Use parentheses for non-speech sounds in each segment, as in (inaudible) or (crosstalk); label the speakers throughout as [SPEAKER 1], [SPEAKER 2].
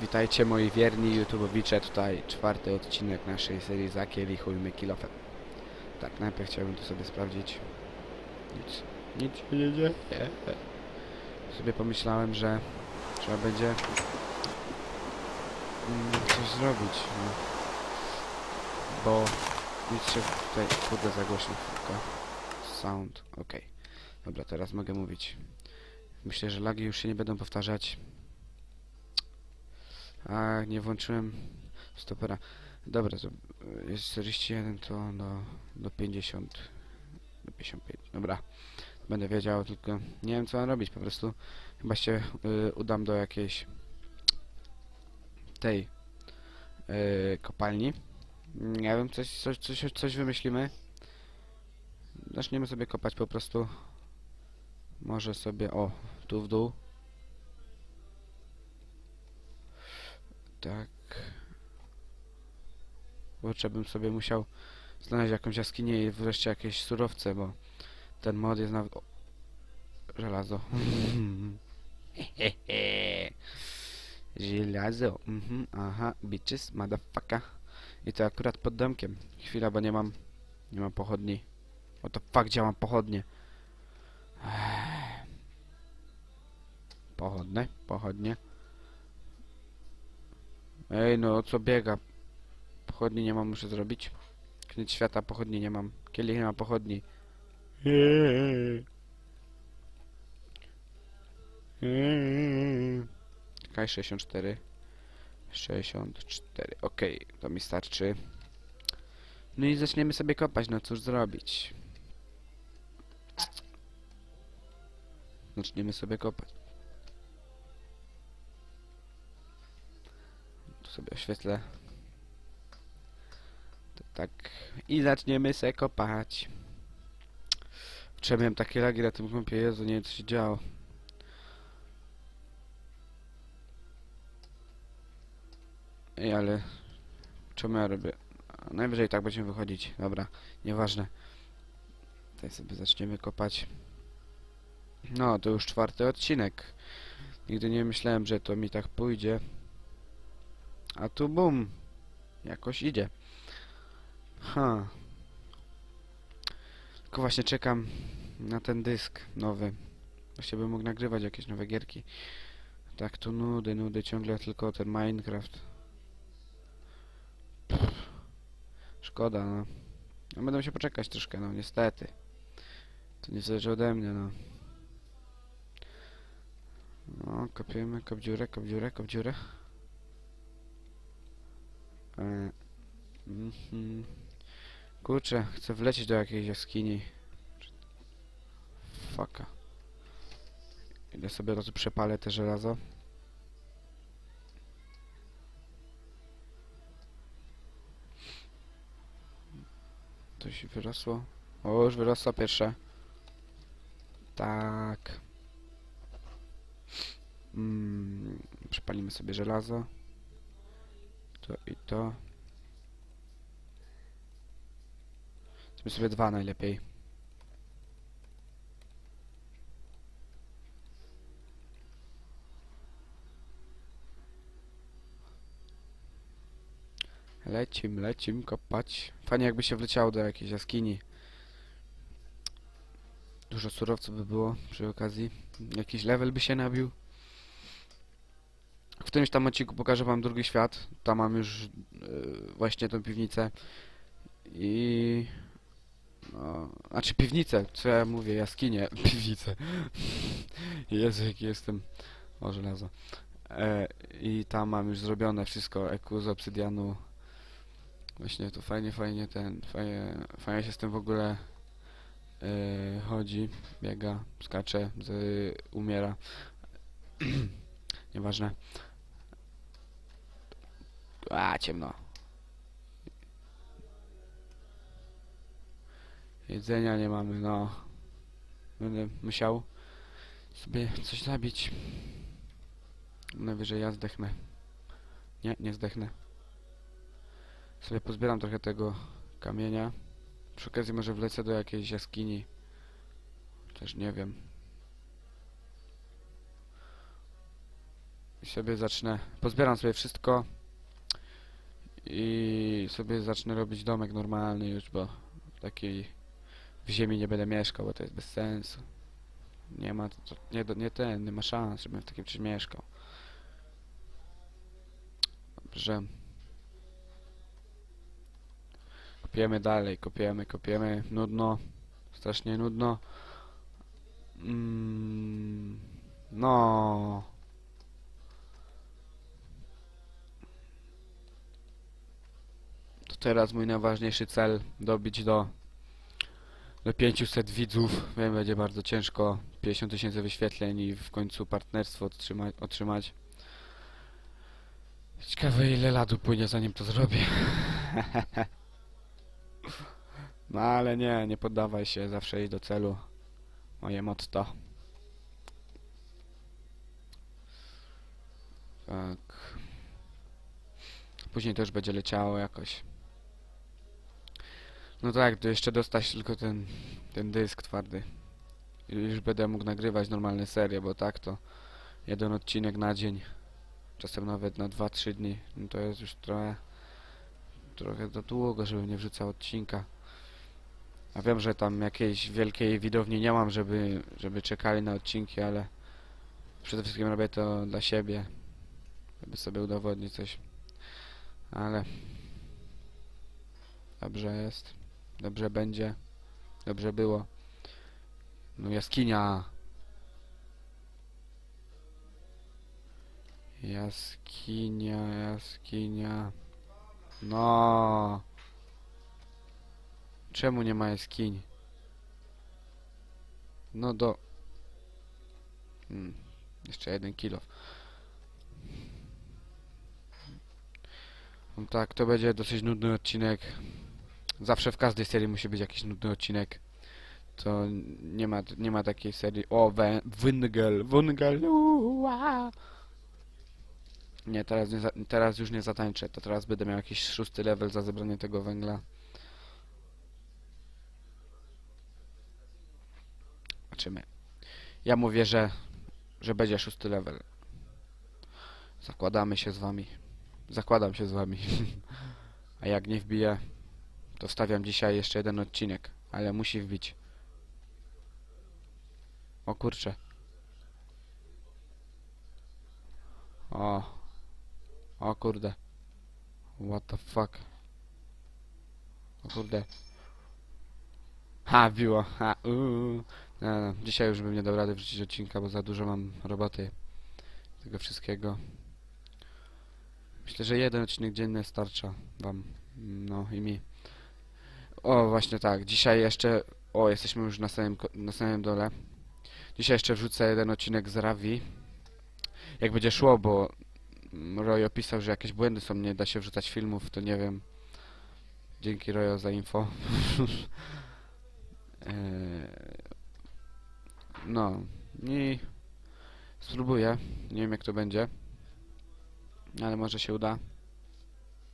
[SPEAKER 1] Witajcie moi wierni YouTubeowicze, tutaj czwarty odcinek naszej serii Zakielichujmy Kilofem. Tak, najpierw chciałbym tu sobie sprawdzić. Nic, nic się nie dzieje. Sobie pomyślałem, że trzeba będzie mm, coś zrobić, no. Bo nic się tutaj, kurde, za głośno chwilkę. Sound, ok. Dobra, teraz mogę mówić. Myślę, że lagi już się nie będą powtarzać. A, nie włączyłem stopera. Dobra, to jest 41, to do, do 50. Do 55. Dobra. Będę wiedział, tylko nie wiem co mam robić. Po prostu chyba się y, udam do jakiejś tej y, kopalni. Nie wiem, coś, coś, coś, coś wymyślimy. Zaczniemy sobie kopać po prostu. Może sobie, o, tu w dół. Tak. Kurczę, bym sobie musiał znaleźć jakąś jaskinię i wreszcie jakieś surowce, bo ten mod jest nawet... O, żelazo. (laughs) Żelazo. Mhm, aha, bitches, motherfucker. I to akurat pod domkiem. Chwila, bo nie mam... Nie mam pochodni. O to fuck, gdzie mam pochodnie? Pochodne, pochodnie. Ej, no o co biega? Pochodni nie mam, muszę zrobić. Knieć świata, pochodni nie mam. Kielich nie ma pochodni. Czekaj, 64. 64, okej, to mi starczy. No i zaczniemy sobie kopać, no cóż zrobić. Zaczniemy sobie kopać. Oświetlę. To tak. I zaczniemy se kopać. Wczoraj miałem takie lagi na tym kompie, Jezu, nie wiem co się działo. Ej, ale... Czemu ja robię? Najwyżej tak będziemy wychodzić. Dobra, nieważne. Tutaj sobie zaczniemy kopać. No, to już czwarty odcinek. Nigdy nie myślałem, że to mi tak pójdzie. A tu bum. Jakoś idzie. Ha. Tylko właśnie czekam na ten dysk nowy. Właśnie bym mógł nagrywać jakieś nowe gierki. Tak, tu nudy, nudy, ciągle tylko ten Minecraft. Pff. Szkoda, no. no. Będę się poczekać troszkę, no niestety. To nie zależy ode mnie, no. No, kopiemy, kop dziurę, kop dziurę, kop dziurę. E, mhm. Kurczę, chcę wlecieć do jakiejś jaskini. Faka. Idę sobie razu przepalę te żelazo. Coś wyrosło. O, już wyrosło pierwsze. Tak. Mm, przepalimy sobie żelazo. To i to. Zróbmy sobie dwa najlepiej. Lecim, lecim, kopać. Fajnie jakby się wleciało do jakiejś jaskini. Dużo surowców by było przy okazji. Jakiś level by się nabił. W którymś tam odcinku pokażę wam drugi świat. Tam mam już yy, właśnie tą piwnicę. I... No, znaczy piwnicę, co ja mówię, jaskinie, (laughs) piwnicę. (laughs) Jezu, jaki jestem... O, żelazo. E, I tam mam już zrobione wszystko, eku z obsydianu. Właśnie to fajnie, fajnie ten, fajnie, fajnie się z tym w ogóle e, chodzi, biega, skacze, z, umiera. (clears throat) Nieważne. A, ciemno. Jedzenia nie mamy, no. Będę musiał sobie coś zabić. Najwyżej ja zdechnę. Nie, nie zdechnę. Sobie pozbieram trochę tego kamienia. Przy okazji może wlecę do jakiejś jaskini. Też nie wiem. i sobie zacznę, pozbieram sobie wszystko i sobie zacznę robić domek normalny już, bo takiej w ziemi nie będę mieszkał, bo to jest bez sensu. Nie ma, nie, nie ten, nie ma szans, żebym w takim czymś mieszkał. Dobrze. Kopiemy dalej, kopiemy, kopiemy. Nudno. Strasznie nudno. Mm, no. Teraz mój najważniejszy cel dobić do do 500 widzów. Wiem, będzie bardzo ciężko. 50 tysięcy wyświetleń i w końcu partnerstwo otrzymać. otrzymać. Ciekawe ile lat upłynie zanim to zrobię. (laughs) no ale nie, nie poddawaj się, zawsze idź do celu. Moje motto. Tak. Później już będzie leciało jakoś. No tak, to jeszcze dostać tylko ten, ten dysk twardy. I już będę mógł nagrywać normalne serie, bo tak to jeden odcinek na dzień, czasem nawet na 2-3 dni, no to jest już trochę trochę za długo, żebym nie wrzucał odcinka. A wiem, że tam jakiejś wielkiej widowni nie mam, żeby, żeby czekali na odcinki, ale przede wszystkim robię to dla siebie, żeby sobie udowodnić coś. Ale dobrze jest, dobrze będzie, dobrze było. No jaskinia. Jaskinia, jaskinia. No. Czemu nie ma jaskini? No do... Hmm. Jeszcze jeden kilo. No tak, to będzie dosyć nudny odcinek. Zawsze w każdej serii musi być jakiś nudny odcinek. To nie ma, nie ma takiej serii. O, Węgel, uaa. Nie, teraz, nie teraz już nie zatańczę. To teraz będę miał jakiś szósty level za zebranie tego węgla. Zobaczymy. Ja mówię, że, że będzie szósty level. Zakładamy się z wami. Zakładam się z wami. (laughs) A jak nie wbije, to wstawiam dzisiaj jeszcze jeden odcinek. Ale musi wbić. O kurczę. O. O kurde. What the fuck. O kurde. Ha, biło. Ha, uuu. No, no. Dzisiaj już bym nie dał rady wrzucić odcinka, bo za dużo mam roboty. Tego wszystkiego. Myślę, że jeden odcinek dziennie starcza wam. No i mi. O, właśnie tak. Dzisiaj jeszcze... O, jesteśmy już na samym, na samym dole. Dzisiaj jeszcze wrzucę jeden odcinek z Ravi. Jak będzie szło, bo Roy opisał, że jakieś błędy są, nie da się wrzucać filmów, to nie wiem. Dzięki Royo za info. Eee, (laughs) no i spróbuję. Nie wiem jak to będzie. Ale może się uda.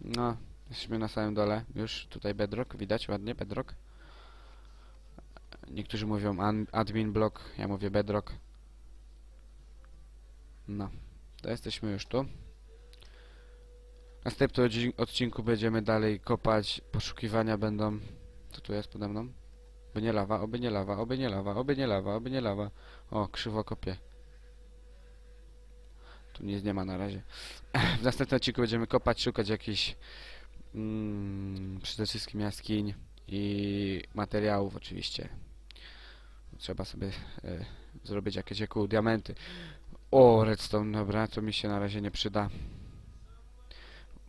[SPEAKER 1] No, jesteśmy na samym dole. Już tutaj bedrock, widać ładnie bedrock. Niektórzy mówią admin block, ja mówię bedrock. No, to jesteśmy już tu. W następnym odci- odcinku będziemy dalej kopać. Poszukiwania będą. Co tu jest pode mną? Oby nie lawa, oby nie lawa, oby nie lawa, oby nie lawa, oby nie lawa. O, krzywo kopię. Tu nic nie ma na razie. (clears throat) W następnym odcinku będziemy kopać, szukać jakichś mm, przede wszystkim jaskiń i materiałów oczywiście. Trzeba sobie e, zrobić jakieś jako diamenty. O, redstone, dobra, to mi się na razie nie przyda.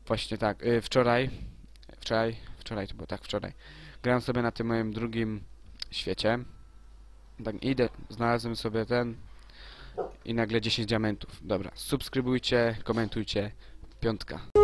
[SPEAKER 1] Właśnie tak, y, wczoraj, wczoraj, wczoraj to było tak, wczoraj. Grałem sobie na tym moim drugim świecie. Tak, idę, znalazłem sobie ten i nagle 10 diamentów. Dobra, subskrybujcie, komentujcie, piątka.